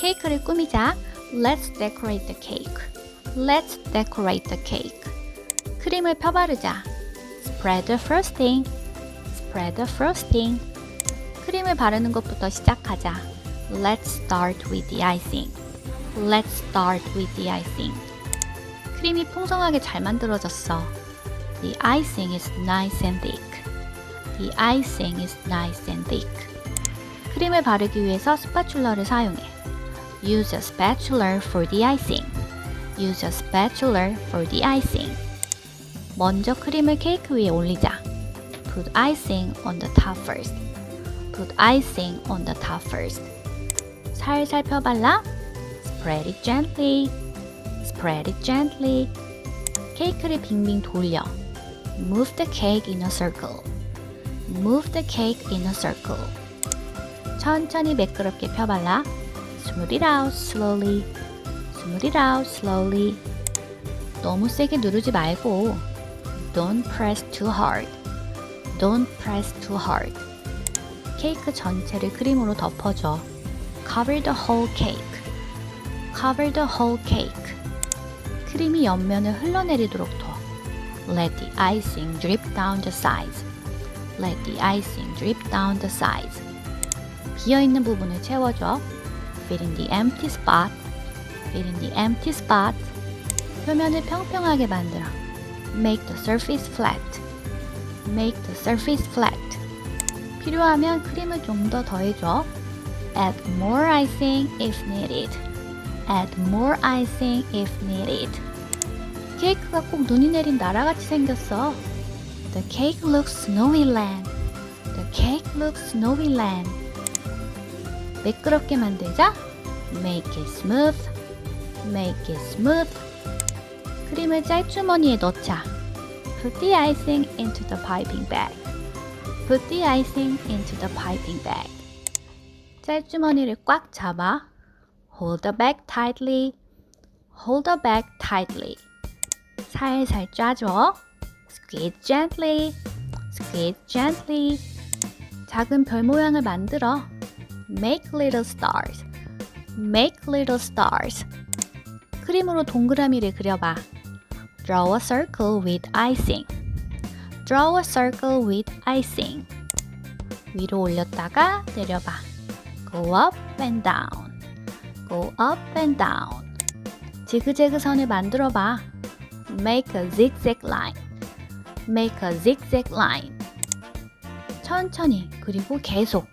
케이크를 꾸미자. Let's decorate the cake. Let's decorate the cake. 크림을 펴바르자. Spread the frosting. Spread the frosting. 크림을 바르는 것부터 시작하자. Let's start with the icing. Let's start with the icing. 크림이 풍성하게 잘 만들어졌어. The icing is nice and thick. The icing is nice and thick. 크림을 바르기 위해서 스파츌러를 사용해. Use a spatula for the icing. Use a spatula for the icing. 먼저 크림을 케이크 위에 올리자. Put icing on the top first. Put icing on the top first. 살살 펴발라. Spread it gently. Spread it gently. 케이크를 빙빙 돌려. Move the cake in a circle. Move the cake in a circle. 천천히 매끄럽게 펴발라. Smooth it out slowly. Smooth it out slowly. 너무 세게 누르지 말고. Don't press too hard. Don't press too hard. 케이크 전체를 크림으로 덮어줘. Cover the whole cake. Cover the whole cake. 크림이 옆면을 흘러내리도록 둬. Let the icing drip down the sides. Let the icing drip down the sides. 비어있는 부분을 채워줘. Fill in the empty spot. Fill in the empty spot. 표면을 평평하게 만들어. Make the surface flat. Make the surface flat. 필요하면 크림을 좀 더 더해줘. Add more icing if needed. Add more icing if needed. 케이크가 꼭 눈이 내린 나라같이 생겼어. The cake looks snowy land. The cake looks snowy land. 매끄럽게 만들자. Make it smooth. Make it smooth. 크림을 짤주머니에 넣자. Put the icing into the piping bag. Put the icing into the piping bag. 짤주머니를 꽉 잡아. Hold the bag tightly. Hold the bag tightly. 살살 짜줘. Squeeze gently. Squeeze gently. 작은 별 모양을 만들어. Make little stars. Make little stars. 크림으로 동그라미를 그려봐. Draw a circle with icing. Draw a circle with icing. 위로 올렸다가 내려봐. Go up and down. Go up and down. 지그재그 선을 만들어 봐. Make a zigzag line. Make a zigzag line. 천천히 그리고 계속.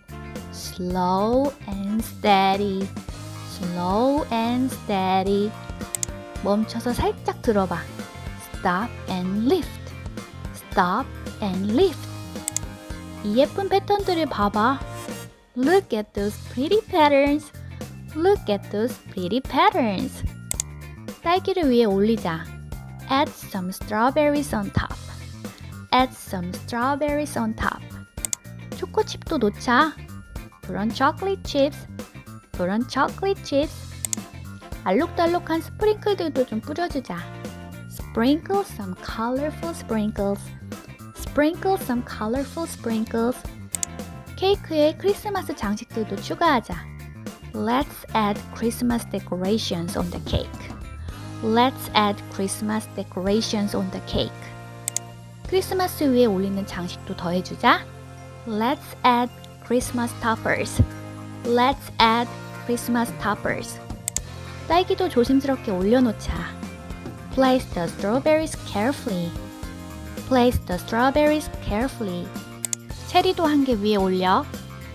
Slow and steady. Slow and steady. 멈춰서 살짝 들어봐. Stop and lift. Stop and lift. 이 예쁜 패턴들을 봐봐. Look at those pretty patterns. Look at those pretty patterns. 딸기를 위에 올리자. Add some strawberries on top. Add some strawberries on top. 초코칩도 놓자. Put on chocolate chips. Put on chocolate chips. 알록달록한 스프링클들도 좀 뿌려주자. Sprinkle some colorful sprinkles. Sprinkle some colorful sprinkles. 케이크에 크리스마스 장식들도 추가하자. Let's add Christmas decorations on the cake. Let's add Christmas decorations on the cake. 크리스마스 위에 올리는 장식도 더해주자. Let's add Christmas toppers. Let's add Christmas toppers. 딸기도 조심스럽게 올려놓자. Place the strawberries carefully. Place the strawberries carefully. 체리도 한 개 위에 올려.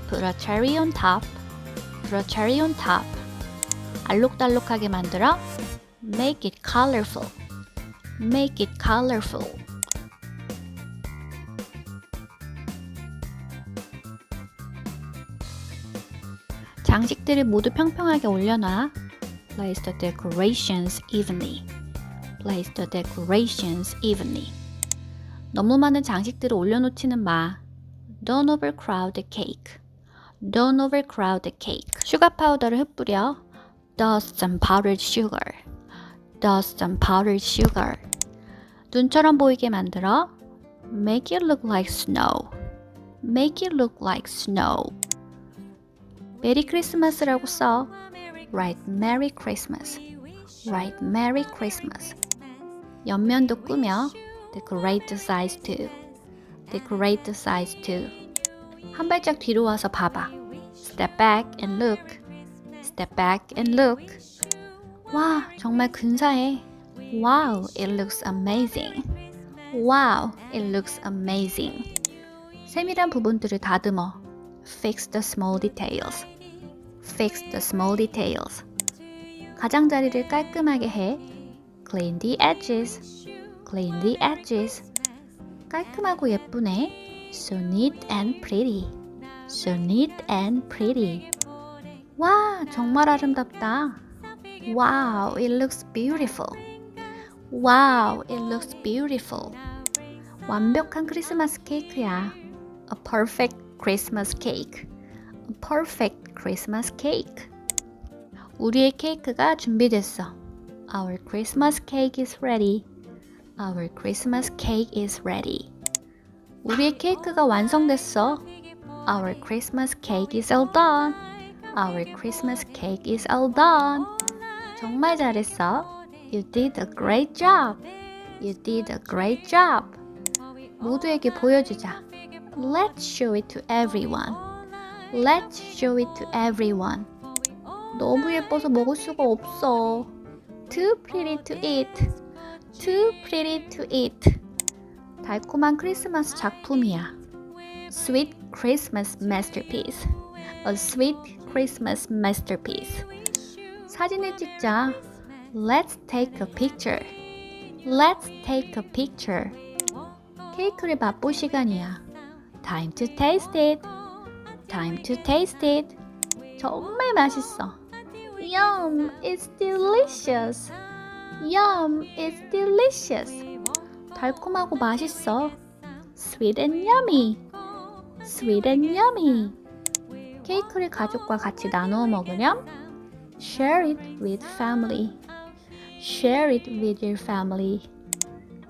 Put a cherry on top. Put a cherry on top. 알록달록하게 만들어. Make it colorful. Make it colorful. 장식들을 모두 평평하게 올려놔. Place the decorations evenly. Place the decorations evenly. 너무 많은 장식들을 올려놓지는 마. Don't overcrowd the cake. Don't overcrowd the cake. 슈가 파우더를 흩뿌려. Dust some powdered sugar. Dust some powdered sugar. 눈처럼 보이게 만들어. Make it look like snow. Make it look like snow. 메리 크리스마스라고 써. Write Merry Christmas. Write Merry Christmas. 옆면도 꾸며 Decorate the sides too. Decorate the sides too. 한 발짝 뒤로 와서 봐봐. Step back and look. Step back and look. 와, 정말 근사해. Wow, it looks amazing. Wow, it looks amazing. 세밀한 부분들을 다듬어. Fix the small details. Fix the small details. 가장자리를 깔끔하게 해. Clean the edges. Clean the edges. 깔끔하고 예쁘네. So neat and pretty. So neat and pretty. 와, 정말 아름답다. Wow, it looks beautiful. Wow, it looks beautiful. 완벽한 크리스마스 케이크야. A perfect Christmas cake. A perfect Christmas cake. 우리의 케이크가 준비됐어. Our Christmas cake is ready. Our Christmas cake is ready. 우리의 케이크가 완성됐어. Our Christmas cake is all done. Our Christmas cake is all done. 정말 잘했어. You did a great job. You did a great job. 모두에게 보여주자. Let's show it to everyone. Let's show it to everyone. 너무 예뻐서 먹을 수가 없어. Too pretty to eat. Too pretty to eat. 달콤한 크리스마스 작품이야. Sweet Christmas masterpiece. A sweet Christmas masterpiece. 사진을 찍자. Let's take a picture. Let's take a picture. 케이크를 맛볼 시간이야. Time to taste it. Time to taste it. 정말 맛있어. Yum, it's delicious. Yum, it's delicious. 달콤하고 맛있어. Sweet and yummy. Sweet and yummy. 케이크를 가족과 같이 나누어 먹으렴. Share it with family. Share it with your family.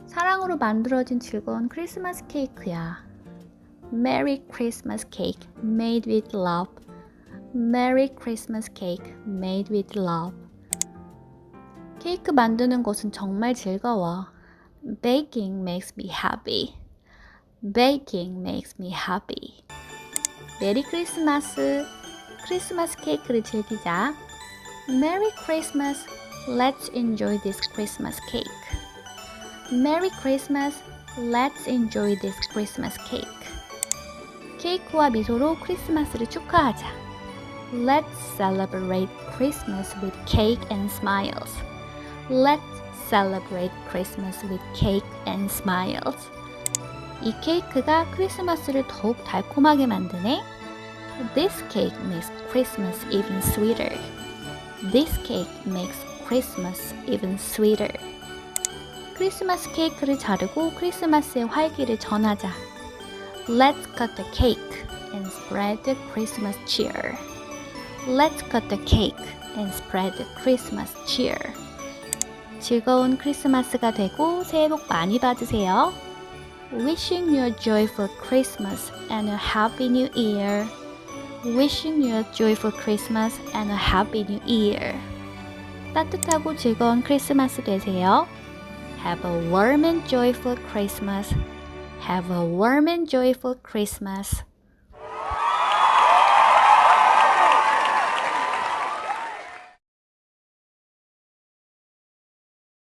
사랑으로 만들어진 즐거운 크리스마스 케이크야. Merry Christmas cake made with love. Merry Christmas cake made with love. 케이크 만드는 것은 정말 즐거워. Baking makes me happy. Baking makes me happy. 메리 크리스마스. 크리스마스 케이크를 즐기자. Merry Christmas. Let's enjoy this Christmas cake. Merry Christmas. Let's enjoy this Christmas cake. 케이크와 미소로 크리스마스를 축하하자. Let's celebrate Christmas with cake and smiles. Let's celebrate Christmas with cake and smiles. 이 케이크가 크리스마스를 더욱 달콤하게 만드네. This cake makes Christmas even sweeter. This cake makes Christmas even sweeter. 크리스마스 케이크를 자르고 크리스마스의 활기를 전하자. Let's cut the cake and spread the Christmas cheer. Let's cut the cake and spread the Christmas cheer. 즐거운 크리스마스가 되고 새해 복 많이 받으세요. Wishing you a joyful Christmas and a happy new year. Wishing you a joyful Christmas and a happy new year. 따뜻하고 즐거운 크리스마스 되세요. Have a warm and joyful Christmas. Have a warm and joyful Christmas.